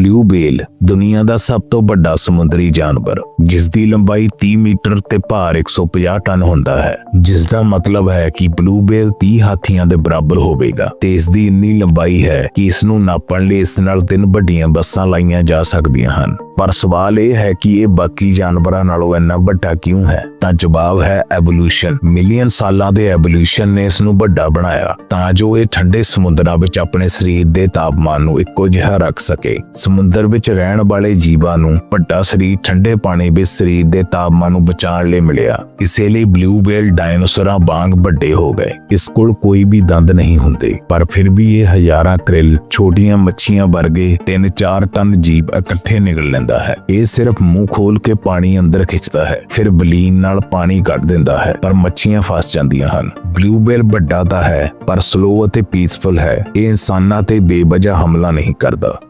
Blue ਬੇਲ ਦੁਨੀਆ ਦਾ ਸਭ ਤੋਂ ਵੱਡਾ ਸਮੁੰਦਰੀ ਜਾਨਵਰ ਜਿਸ ਦੀ ਲੰਬਾਈ 30 ਮੀਟਰ ਤੇ ਭਾਰ 150 ਟਨ ਹੁੰਦਾ ਹੈ। ਜਿਸ ਦਾ ਮਤਲਬ ਹੈ ਕਿ ਬਲੂ ਬੇਲ 30 ਹਾਥੀਆਂ ਦੇ ਬਰਾਬਰ ਹੋਵੇਗਾ ਤੇ ਇਸ ਦੀ ਇੰਨੀ ਲੰਬਾਈ ਹੈ ਕਿ ਇਸ ਨੂੰ ਨਾਪਣ ਲਈ ਇਸ ਨਾਲ ਤਿੰਨ ਵੱਡੀਆਂ ਬੱਸਾਂ ਲਾਈਆਂ ਜਾ ਸਕਦੀਆਂ ਹਨ। ਪਰ ਸਵਾਲ ਇਹ ਹੈ ਕਿ ਇਹ ਬਾਕੀ ਜਾਨਵਰਾਂ ਨਾਲੋਂ ਇੰਨਾ ਵੱਡਾ ਕਿਉਂ ਹੈ? ਤਾਂ ਜਵਾਬ ਹੈ ਐਵੋਲੂਸ਼ਨ ਮਿਲੀਅਨ ਸਾਲਾਂ ਦੇ ਐਵੋਲੂਸ਼ਨ ਨੇ ਇਸ ਨੂੰ ਵੱਡਾ ਬਣਾਇਆ ਤਾਂ ਜੋ ਇਹ ਠੰਡੇ ਸਮੁੰਦਰਾਂ ਵਿੱਚ ਆਪਣੇ ਸਰੀਰ ਦੇ ਤਾਪਮਾਨ ਨੂੰ ਇੱਕੋ ਜਿਹਾ ਰੱਖ ਸਕੇ। ਸਮੁੰਦਰ ਵਿੱਚ ਰਹਿਣ ਵਾਲੇ ਜੀਵਾਂ ਨੂੰ ਵੱਡਾ ਸਰੀਰ ਠੰਡੇ ਪਾਣੀ ਵਿੱਚ ਸਰੀਰ ਦੇ ਤਾਪਮਾਨ ਨੂੰ ਬਚਾਉਣ ਲਈ ਮਿਲਿਆ। ਇਸੇ ਲਈ ਬਲੂ ਬੇਲ ਡਾਇਨਾਸੌਰਾਂ ਵਾਂਗ ਵੱਡੇ ਹੋ ਗਏ। ਇਸ ਕੋਲ ਕੋਈ ਵੀ ਦੰਦ ਨਹੀਂ ਹੁੰਦੇ, ਪਰ ਫਿਰ ਵੀ ਇਹ ਹਜ਼ਾਰਾਂ ਕ੍ਰਿਲ ਛੋਟੀਆਂ ਮੱਛੀਆਂ ਵਰਗੇ 3-4 ਟਨ ਜੀਵ ਇਕੱਠੇ ਨਿਕਲ ਲੈਂਦੇ ਹੈ। ਇਹ ਸਿਰਫ ਮੂੰਹ ਖੋਲ ਕੇ ਪਾਣੀ ਅੰਦਰ ਖਿੱਚਦਾ ਹੈ। ਫਿਰ ਬਲੀਨ ਨਾਲ ਪਾਣੀ ਕੱਢ ਦਿੰਦਾ ਹੈ। ਪਰ ਮੱਛੀਆਂ ਫਸ ਜਾਂਦੀਆਂ ਹਨ। ਬਲੂ ਵੱਡਾ ਤਾਂ ਹੈ, ਪਰ ਸਲੋ ਅਤੇ ਪੀਸਫੁਲ ਹੈ। ਇਹ ਇਨਸਾਨਾਂ ਤੇ ਬੇਵਜ੍ਹਾ ਹਮਲਾ ਨਹੀਂ ਕਰਦਾ।